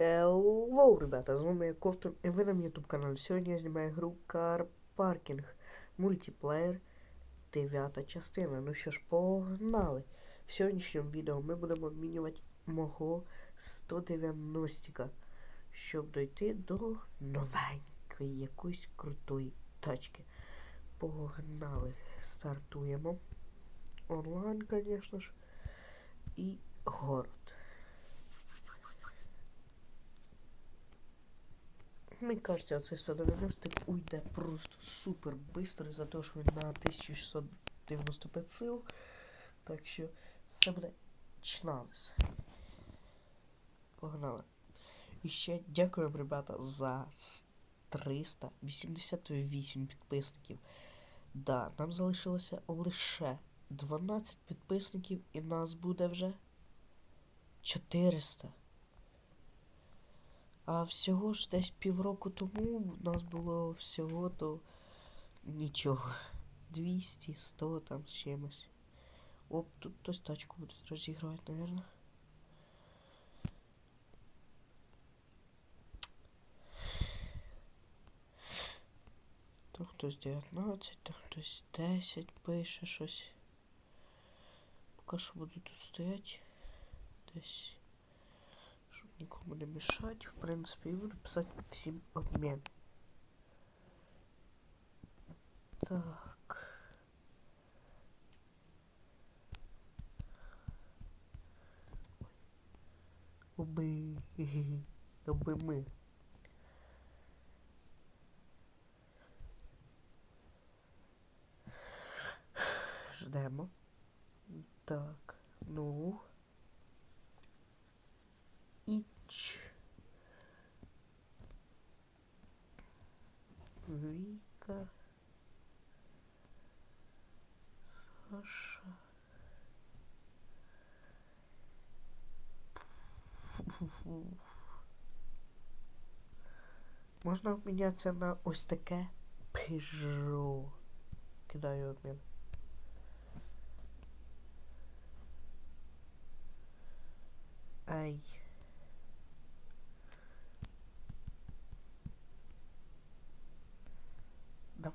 Hello, ребята, з вами я Ковтун і ви на моєму ютуб каналі. Сьогодні я знімаю гру Car Parking мультиплеєр 9 частина. Ну що ж, погнали! В сьогоднішньому відео ми будемо обмінювати мого 190-ка, щоб дойти до новенької якоїсь крутої тачки. Погнали! Стартуємо. Онлайн, звісно ж. І город. Мені кажется, цей 190 уйде просто супер быстро за те, що він на 1695 сил. Так що все буде чналес. Погнали. І ще дякую, ребята, за 388 підписників. Да, нам залишилося лише 12 підписників і нас буде вже 400. А всього ж десь півроку тому у нас було всього то нічого. 200, 100 там з чимось. Оп, тут хтось тачку буде розігрувати, наверное. Там хтось 19, там хтось 10 пише щось. Поки що буду тут стояти. Десь щоб нікому не мішати, в принципі, і буду писати всім обмін. Так. Оби. Оби ми. Ждемо. Так, ну. Іч. Віка. Саша. Можна обмінятися на ось таке пижо. Кидаю обмін. Ай.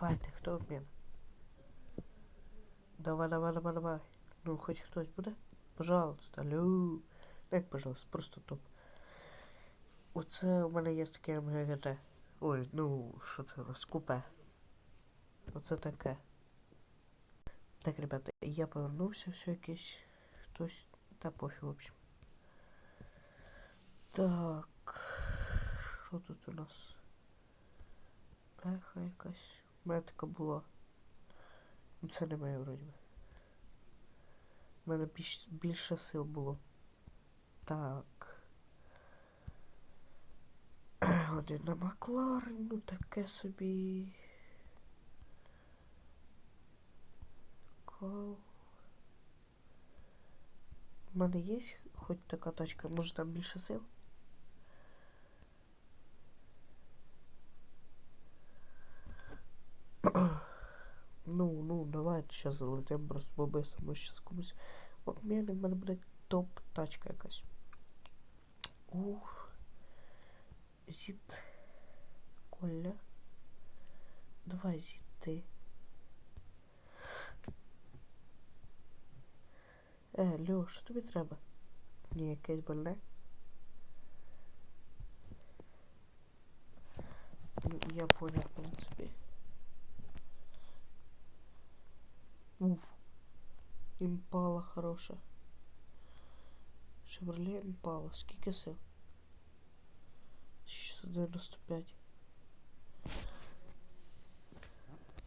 Давайте, хто обмін? Давай, давай, давай, давай. Ну, хоч хтось буде? Пожалуйста, алло. Як, пожалуйста, просто топ. Оце у мене є таке МГГТ. Ой, ну, що це у нас? Купе. Оце таке. Так, ребята, я повернувся, все якийсь. Хтось. Та пофіг, в общем. Так. Що тут у нас? Еха якась. У мене така була. Ну це не моє вроді. У мене більш, більше сил було. Так. Один на Макларен, ну таке собі. Кол. У мене є хоч така тачка, може там більше сил? Ну, ну, давайте сейчас залетимо просто бобисом, ми щас комусь обміни, в мене буде топ тачка якась. Уф. Зіт. Коля. Давай, зіт, ти. Е, Льо, що тобі треба? Ні, якесь больне. Я понял, в принципі. Уф. Імпала хороша. Шевроле Імпала. Скільки сил? 695.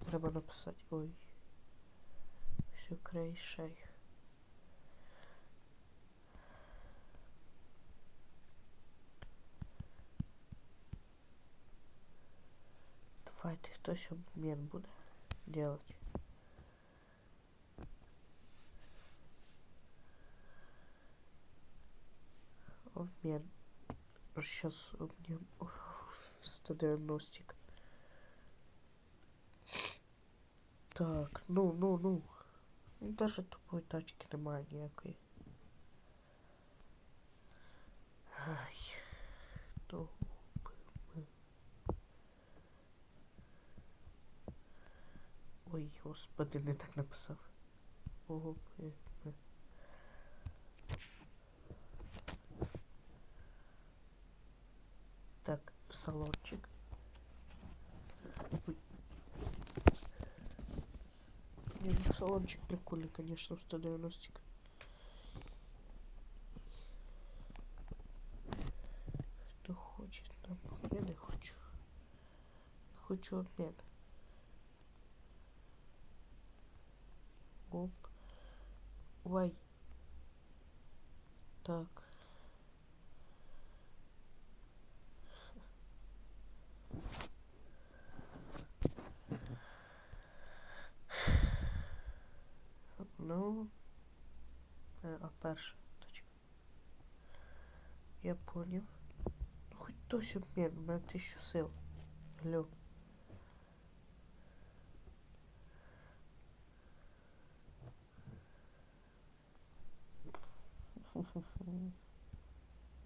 Треба написати. Ой. Все крей шейх. Давайте хтось обмін буде делать. А сейчас у меня 190. Так, ну, ну, ну. Даже тупой тачки немає ніякої. Ай, то ми. Ой, господи, не так написав. Ого, блин. Салончик. Ну, салончик прикольный, конечно, в 190 -ка. Хто хоче там? Я не хочу. Хочу обмен. Оп. Ой. Так. Ну. е, А перша точка. Я понял. Ну хоть хтось обмін, у мене тисячу сил. Алло.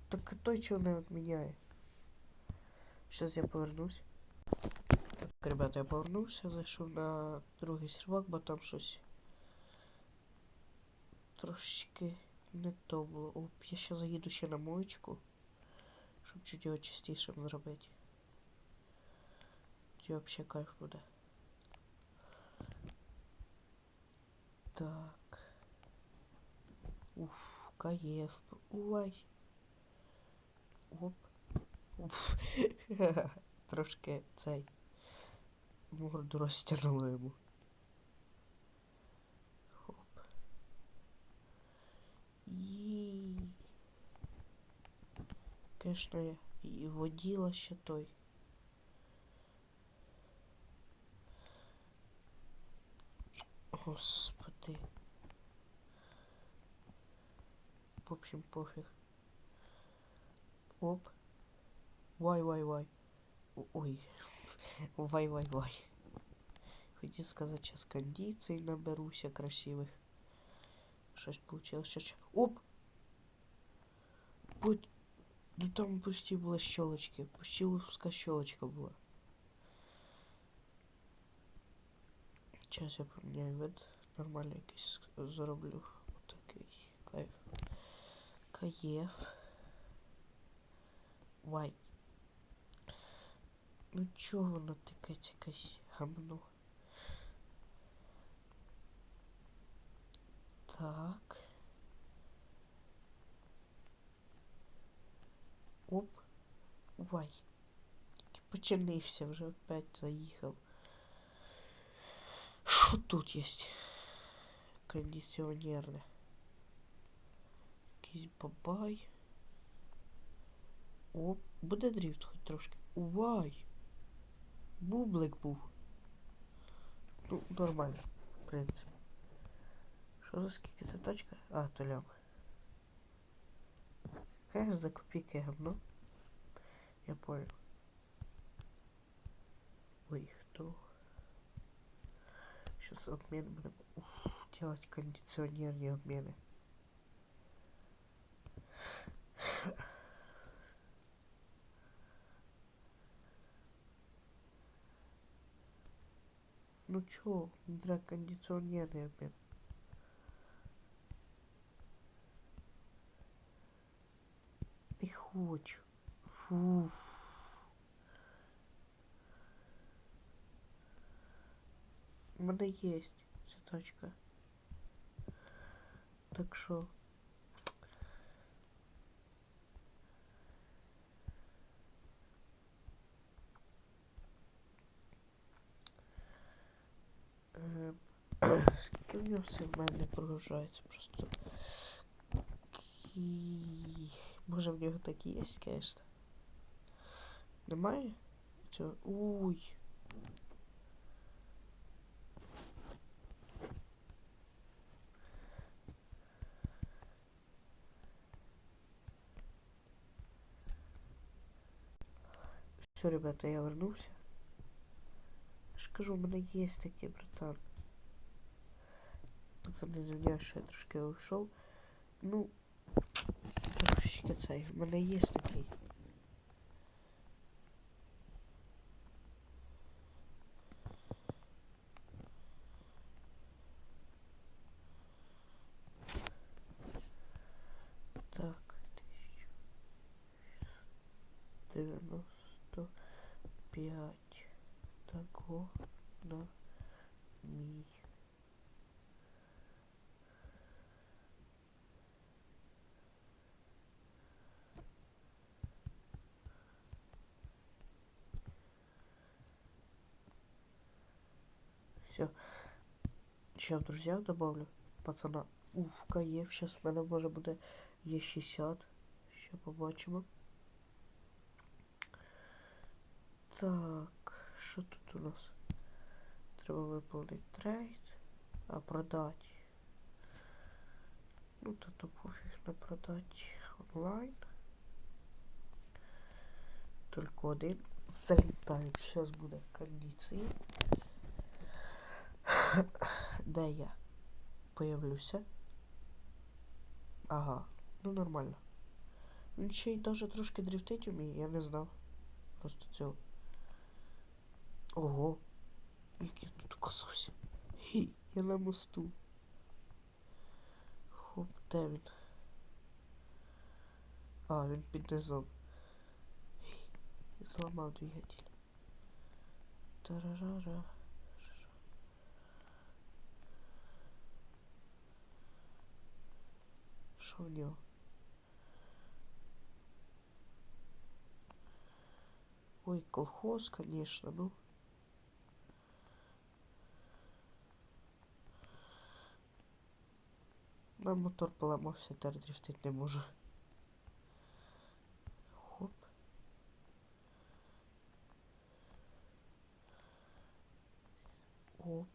Так той чого не відміняє. Сейчас я повернусь. Так, ребята, я повернувся, зайшов на другий сервак, бо там щось трошечки не то було. Оп, я ще заїду ще на моєчку, щоб чуть його чистішим зробити. Тоді взагалі кайф буде. Так. Уф, каєф. Ой. Оп. Уф. Трошки цей. Морду розтягнуло йому. Я і воділа ще той. Господи. В общем, пофиг. Оп. Вай, вай, вай. Ой. Вай, вай, вай. Хотів сказати, сейчас кондицій наберуся красивих. Щось получилось. Оп! Будь... Ну там почти була щелочки. Почти узка щелочка була. Сейчас я поміняю вид. Нормально якийсь зроблю. Отакий. Кайф. Каєф. Вай. Ну чого воно таке якесь гамно? Так. Вай. Починився, вже опять заїхав. Що тут є? Кондиціонерне. Якийсь бабай. Оп, буде дріфт хоч трошки. Вай! Бублик був. Ну, нормально, в принципі. Що за скільки це тачка? А, то лям. Конечно, за копійки говно. Я понял. Ой, кто? Сейчас обмен будем Уф, делать кондиционерные обмены. Ну чё, для кондиционерный обмен. Не хочу. Фу. У мене є ця тачка. Так що. Ем, Скільки все в мене прогружається просто. Може в нього так і є, конечно. Немає? Цього? Уй. Все, ребята, я вернувся. Я ж кажу, у мене є такие, братан. Пацани, звиняюсь, що я трошки уйшов. Ну, трошечки цей, У мене є такий. Все. Сейчас друзья добавлю. Пацана. Уф, каєв. Сейчас в мене може буде є 60. Ще побачимо. Так, що тут у нас? Треба виповнити трейд. А продати. Ну, то то пофіг на продати онлайн. Тільки один. Залітають. Зараз буде кондиції. Де я? Появлюся. Ага, ну нормально. Він ще й даже трошки дрифтить вміє, я не знав. Просто цього. Ого. Як я тут оказався. Хі, я на мосту. Хоп, де він? А, він під низом. Хі, Зламав двигатель. Тарарара. Що в? Ой, колхоз, конечно, ну. На мотор поламався, тепер дрифтить не можу. Хоп. Оп.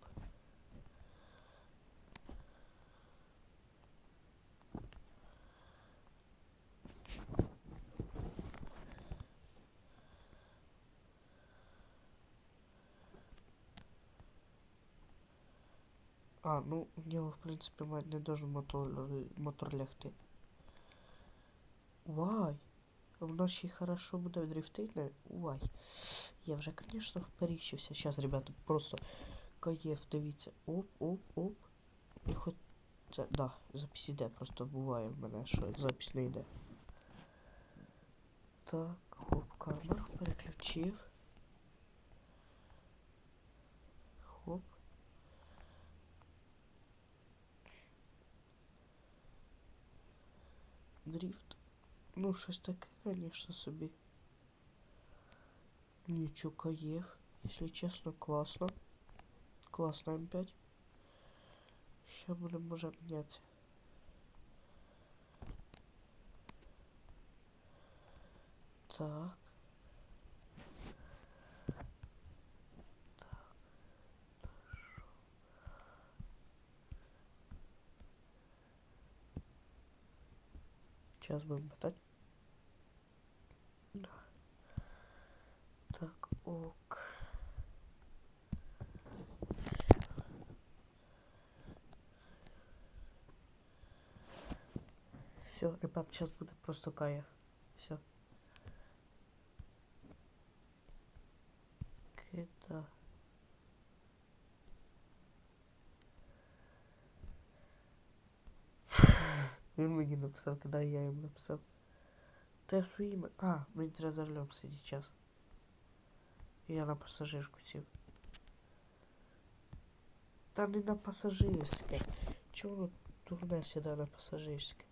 Ну, в нього, в принципі, мать не должен мотор, мотор лягти. Вай! Воно хорошо буде дрифтить, не? Вай. Я вже, конечно, вперіщився. Сейчас, ребята, просто каєв, дивіться. Оп, оп, оп. І хоч це, да, запись іде, просто буває в мене, що запись не йде. Так, хоп, камеру переключив. Дрифт. Ну, щось таке, конечно, собі. Нічого каєв. Якщо чесно, класно. Класно М5. Ще будемо може міняти. Так. Сейчас будем пытать. Да. Так, ок. Все, ребят, сейчас будет просто кайф. Все. Він мені написав, коли я їм написав. Та своїми. А, мені треба за рулем сидіти час. Я на пасажирку сів. Та не на пасажирське. Чого воно дурне сідає на пасажирське?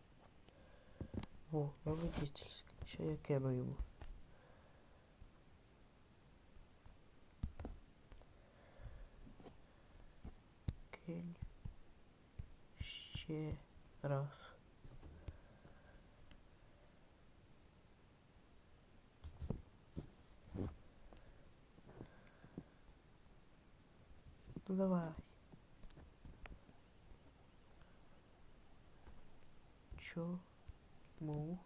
О, на водительське. Ще я кину йому. Кинь. Ще раз. Давай. Чо? Ну.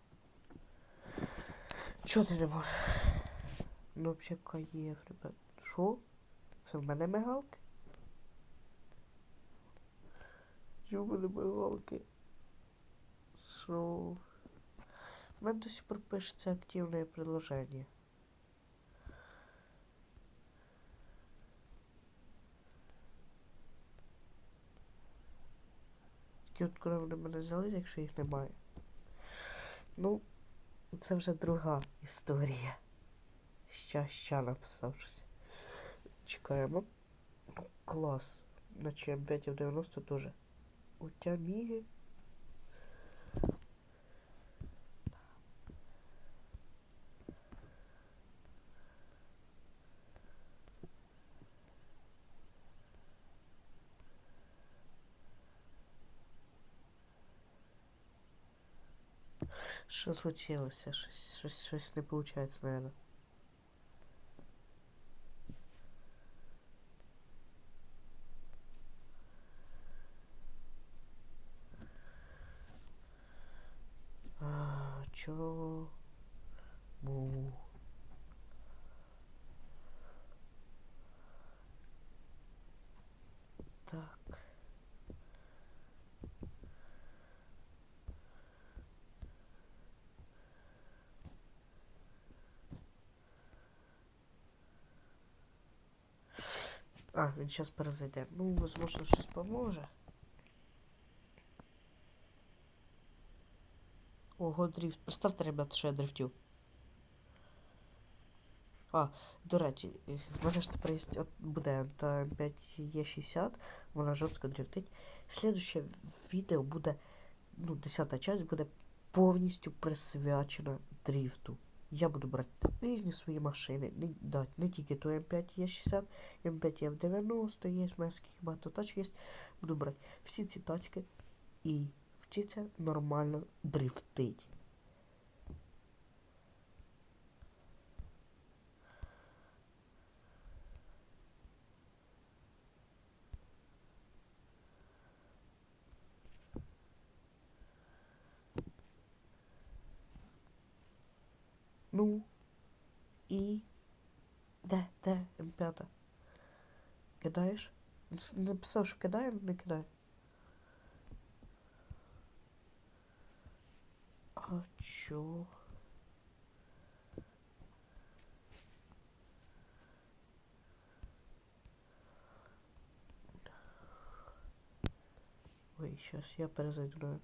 Чо ти не можеш? Ну, взагалі каєв, ребят. Що? Це в мене мигалки? Чого в мене мигалки? Що? У мене до сих пор пишеться активне предложение. От коли вони мене взяли, якщо їх немає. Ну, це вже друга історія. Ща, ща написав щось. Чекаємо. Ну, клас. Наче М5 90 теж. У тебя міги. Що случилося? Щось, щось, щось не виходить, наверное. А, чо? Му. Так. А, він зараз перезайде. Ну, возможно, щось поможе. Ого, дріфт. Поставте, ребят, що я дрифтю. А, до речі, е, в мене ж тепер є от буде та М5 Е60, вона жорстко дрифтить. Слідуще відео буде, ну, 10 часть буде повністю присвячена дрифту. Я буду брати різні свої машини, не, да, не тільки то М5 Е60, М5 F90, є в мене скільки багато тачок є. Буду брати всі ці тачки і вчитися нормально дрифтить. Ну, і де, де М5? Кидаєш? Написав, що кидає, не кидає. А чо? Ой, сейчас я перезайду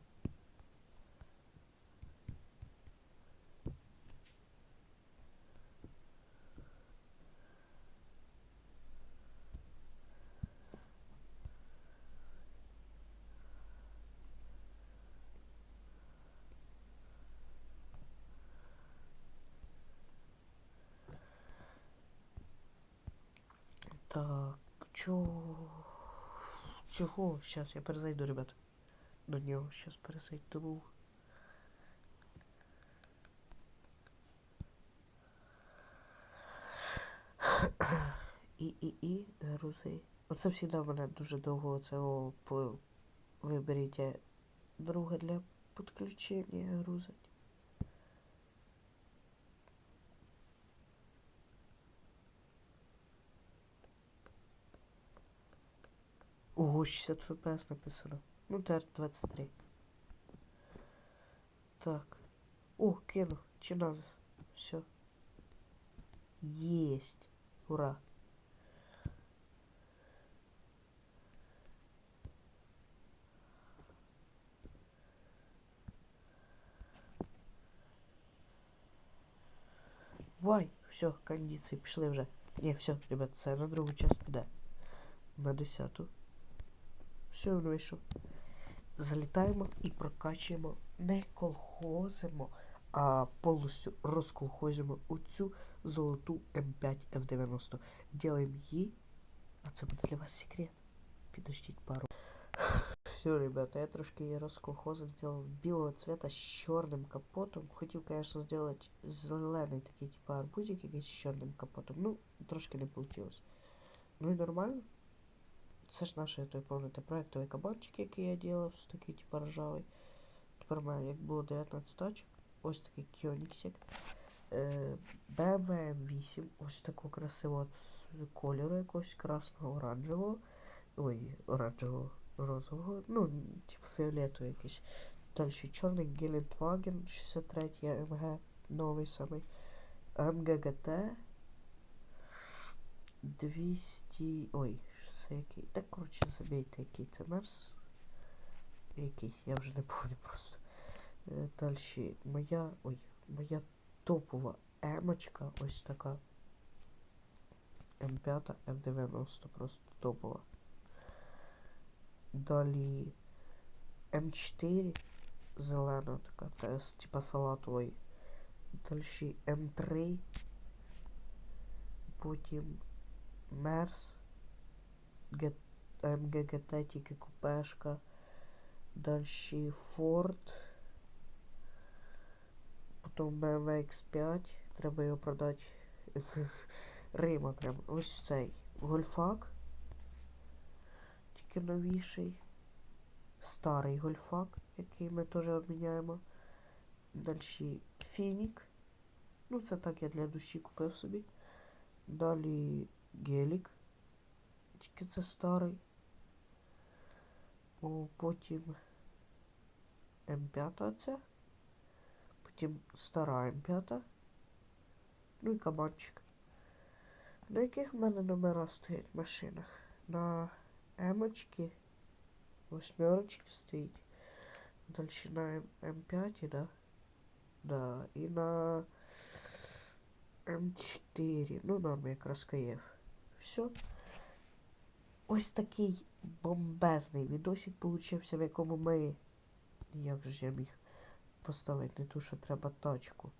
Чо? Чого? Сейчас я перезайду, ребят. До нього сейчас перезайду. І, і, і, грузи. Оце завжди в мене дуже довго це по виберіть е, друга для підключення грузить. Ого, 60 FPS написано. Ну, тепер 23. Так. О, кинув. Чиназис. Все. Есть. Ура. Вай, все, кондиції пішли вже. Ні, все, ребят, це на другу часть піде. На десяту. Все, вийшов. Залітаємо і прокачуємо. Не колхозимо, а повністю розколхозимо оцю золоту М5 F90. Ділаємо її. А це буде для вас секрет. Підождіть пару. Все, ребята, я трошки її розколхозив, зробив білого цвета з чорним капотом. Хотів, конечно, зробити зелений такий, типа арбузик якийсь з чорним капотом. Ну, трошки не вийшло. Ну і нормально. Це ж наш, той пам'ятаєте, проєктовий кабанчик, який я делав, такий типа ржавий. Тепер у мене, як було 19 тачок, ось такий кьоніксик. Е, BMW M8, ось такого красивого кольору якогось красного оранжевого. Ой, оранжевого розового, ну, типу фіолетовий якийсь. Далі чорний Гелендваген 63 МГ, новий самий. МГГТ 200. Ой, це який? Так, коротше, забійте, який це мерс. Якийсь, я вже не пам'ятаю просто. Далі моя. Ой, моя топова емочка, ось така. М5, F90 просто топова. Далі М4 зелена така, теж типа салатової. Далі М3. Потім Мерс. МГГТ, тільки купешка. Далі Форд. Потім BMW X5. Треба його продати. Рима прям. Ось цей. Гольфак. Тільки новіший. Старий гольфак, який ми теж обміняємо. Далі Фінік. Ну, це так я для душі купив собі. Далі Гелік. Тільки це старий. О, потім М5 це. Потім стара М5. Ну і кабанчик. На яких в мене номера стоять в машинах? На Емочки, восьмерочки стоїть. Далі на М- М5, да? Да. І на М4. Ну, норм якраз Каєв. Все. Ось такий бомбезний відосик получився, в якому ми. Як же ж я міг поставити не ту, що треба тачку.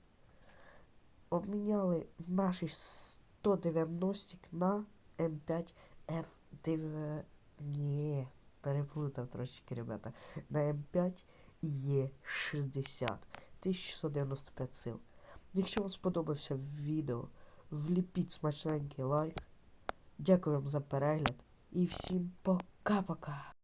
Обміняли наші 190 на М5 F9. Ні, переплутав трошечки, ребята. На М5 Е60. 1695 сил. Якщо вам сподобався відео, вліпіть смачненький лайк. Дякую вам за перегляд. І всім пока-пока.